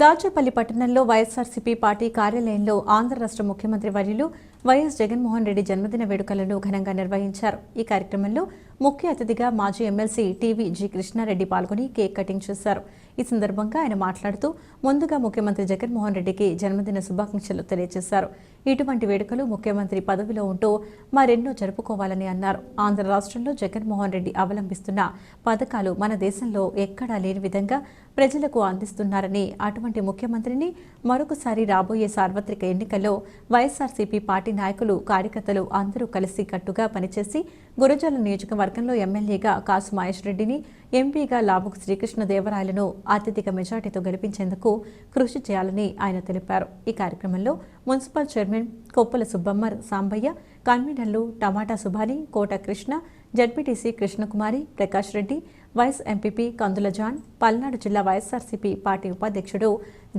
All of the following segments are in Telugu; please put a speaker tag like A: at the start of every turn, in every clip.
A: దాచేపల్లి పట్టణంలో వైఎస్ఆర్సీపీ పార్టీ కార్యాలయంలో ఆంధ్ర రాష్ట్ర ముఖ్యమంత్రి వర్యులు వైఎస్ జగన్మోహన్ రెడ్డి జన్మదిన వేడుకలను ఘనంగా నిర్వహించారు. ఈ కార్యక్రమంలో ముఖ్య అతిథిగా మాజీ ఎమ్మెల్సీ టీవీ జి కృష్ణారెడ్డి పాల్గొని కేక్ కటింగ్ చేశారు. ఈ సందర్భంగా ఆయన మాట్లాడుతూ ముందుగా ముఖ్యమంత్రి జగన్మోహన్ రెడ్డికి జన్మదిన శుభాకాంక్షలు తెలియజేశారు. ఇటువంటి వేడుకలు ముఖ్యమంత్రి పదవిలో ఉంటూ మరెన్నో జరుపుకోవాలని అన్నారు. ఆంధ్ర రాష్ట్రంలో జగన్మోహన్ రెడ్డి అవలంబిస్తున్న పథకాలు మన దేశంలో ఎక్కడా లేని విధంగా ప్రజలకు అందిస్తున్నారని అటువంటి ముఖ్యమంత్రిని మరొకసారి రాబోయే సార్వత్రిక ఎన్నికల్లో వైఎస్ఆర్సీపీ పార్టీ నాయకులు కార్యకర్తలు అందరూ కలిసి కట్టుగా పనిచేసి గురజాల నియోజకవర్గంలో ఎమ్మెల్యేగా కాసు మహేష్ రెడ్డిని ఎంపీగా లావుకు శ్రీకృష్ణదేవరాయలను అత్యధిక మెజార్టీతో గెలిపించేందుకు కృషి చేయాలని ఆయన తెలిపారు. ఈ కార్యక్రమంలో మున్సిపల్ చైర్మన్ కొప్పుల సుబ్బమ్మ సాంబయ్య కన్వీనర్లు tomato Subhani Kota Krishna ZPTC Krishnakumari Prakash Reddy vice MPP Kandula John Palnadu జిల్లా వైఎస్ఆర్సీపీ పార్టీ ఉపాధ్యక్షుడు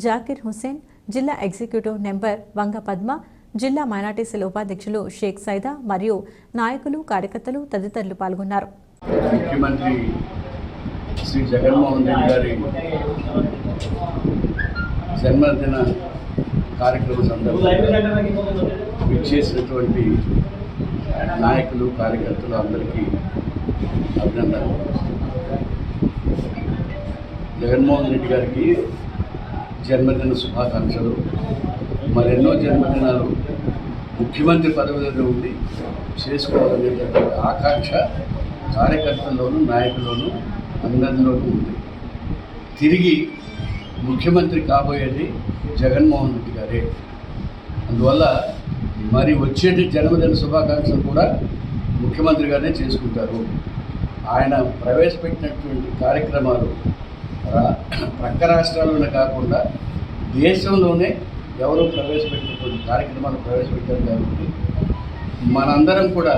A: జాకిర్ హుసేన్ జిల్లా ఎగ్జిక్యూటివ్ నెంబర్ వంగ పద్మ జిల్లా మైనార్టీ సెల్ ఉపాధ్యక్షులు షేక్ సైదా మరియు నాయకులు కార్యకర్తలు తదితరులు పాల్గొన్నారు.
B: ముఖ్యమంత్రి శ్రీ జగన్మోహన్ రెడ్డి గారి జన్మదిన కార్యక్రమ సందర్భంగా విచ్చేసినటువంటి నాయకులు కార్యకర్తలు అందరికీ అభినందనలు. జగన్మోహన్ రెడ్డి గారికి జన్మదిన శుభాకాంక్షలు. మరెన్నో జన్మదినాలు ముఖ్యమంత్రి పదవిలో ఉండి చేసుకోవాలనేటటువంటి ఆకాంక్ష కార్యకర్తల్లోనూ నాయకుల్లోనూ అందరిలోనూ ఉంది. తిరిగి ముఖ్యమంత్రి కాబోయేది జగన్మోహన్ రెడ్డి గారే. అందువల్ల మరి వచ్చేటి జన్మదిన శుభాకాంక్షలు కూడా ముఖ్యమంత్రి గారే చేసుకుంటారు. ఆయన ప్రవేశపెట్టినటువంటి కార్యక్రమాలు రా- ప్రక్క రాష్ట్రాల్లోనే కాకుండా దేశంలోనే ఎవరు ప్రవేశపెట్టినటువంటి కార్యక్రమాలు ప్రవేశపెట్టారు కాబట్టి మనందరం కూడా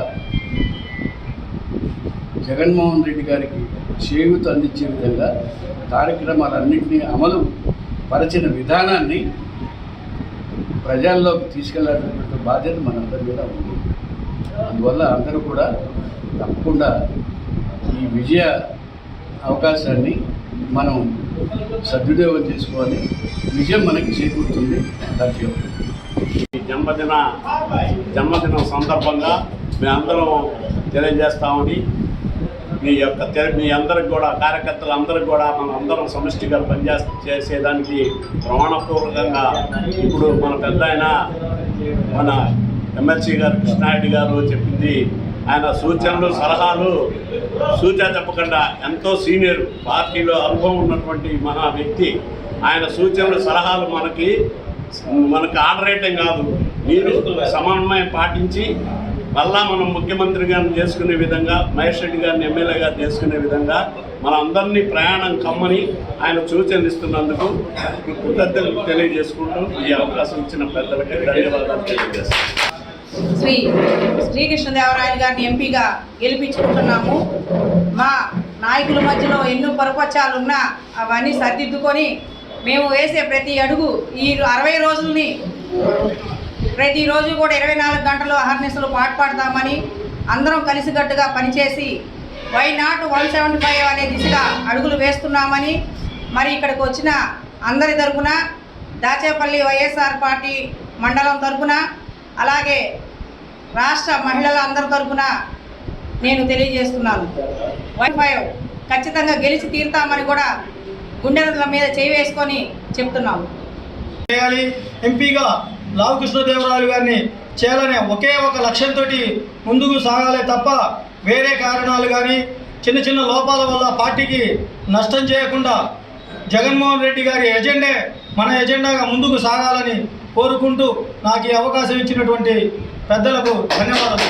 B: జగన్మోహన్ రెడ్డి గారికి చేయూత అందించే విధంగా కార్యక్రమాలన్నింటినీ అమలు పరిచిన విధానాన్ని ప్రజల్లోకి తీసుకెళ్ళాల్సినటువంటి బాధ్యత మనందరి మీద ఉంది. అందువల్ల అందరూ కూడా తప్పకుండా ఈ విజయ అవకాశాన్ని మనం సద్వినియోగం చేసుకోవాలి. విజయం మనకి చేకూరుతుంది. ధన్యవాదాలు
C: ఈ జన్మదిన జన్మదినం సందర్భంగా మేమందరం తెలియజేస్తామని మీ యొక్క తె- మీ అందరికి కూడా కార్యకర్తలు అందరికి కూడా మనం అందరం సమిష్టిగా పనిచే చేసేదానికి ప్రమాణపూర్వకంగా ఇప్పుడు మన పెద్ద ఆయన మన ఎమ్మెల్సీ గారు కృష్ణారెడ్డి గారు చెప్పింది ఆయన సూచనలు సలహాలు సూచన చెప్పకుండా ఎంతో సీనియర్ పార్టీలో అనుభవం ఉన్నటువంటి మహా వ్యక్తి. ఆయన సూచనలు సలహాలు మనకి మనకు ఆడరేయటం కాదు. మీరు సమన్వయం పాటించి మళ్ళా మనం ముఖ్యమంత్రి గారిని చేసుకునే విధంగా మహేష్ రెడ్డి గారిని ఎమ్మెల్యేగా చేసుకునే విధంగా మనందరినీ ప్రయాణం కమ్మని ఆయన సూచనలు ఇస్తున్నందుకు కృతజ్ఞతలు తెలియజేసుకుంటూ ఈ అవకాశం ఇచ్చిన పెద్దలకి ధన్యవాదాలు తెలియజేస్తాను
D: శ్రీ శ్రీకృష్ణదేవరాయలు గారిని ఎంపీగా గెలిపించుకుంటున్నాము. మా నాయకుల మధ్యలో ఎన్నో పరపచ్చాలు ఉన్నా అవన్నీ సర్దిద్దుకొని మేము వేసే ప్రతి అడుగు ఈ అరవై రోజుల్ని ప్రతిరోజు కూడా ఇరవై నాలుగు గంటలు అహర్నిశలు పాటుపడతామని అందరం కలిసికట్టుగా పనిచేసి why not one seventy five అనే దిశగా అడుగులు వేస్తున్నామని మరి ఇక్కడికి వచ్చిన అందరి తరపున దాచేపల్లి వైఎస్ఆర్ పార్టీ మండలం తరపున అలాగే రాష్ట్ర మహిళల అందరి తరఫున నేను తెలియజేస్తున్నాను. వైఫై ఖచ్చితంగా గెలిచి తీరుతామని కూడా గుండెల మీద చేయి వేసుకొని చెప్తున్నాము
E: చేయాలి. ఎంపీగా లావు కృష్ణదేవరాయలు గారిని చేయాలనే ఒకే ఒక లక్ష్యంతో ముందుకు సాగాలి తప్ప వేరే కారణాలు కానీ చిన్న చిన్న లోపాల వల్ల పార్టీకి నష్టం చేయకుండా జగన్మోహన్ రెడ్డి గారి ఎజెండే మన ఎజెండాగా ముందుకు సాగాలని కోరుకుంటూ నాకు ఈ అవకాశం ఇచ్చినటువంటి పెద్దలకు ధన్యవాదాలు.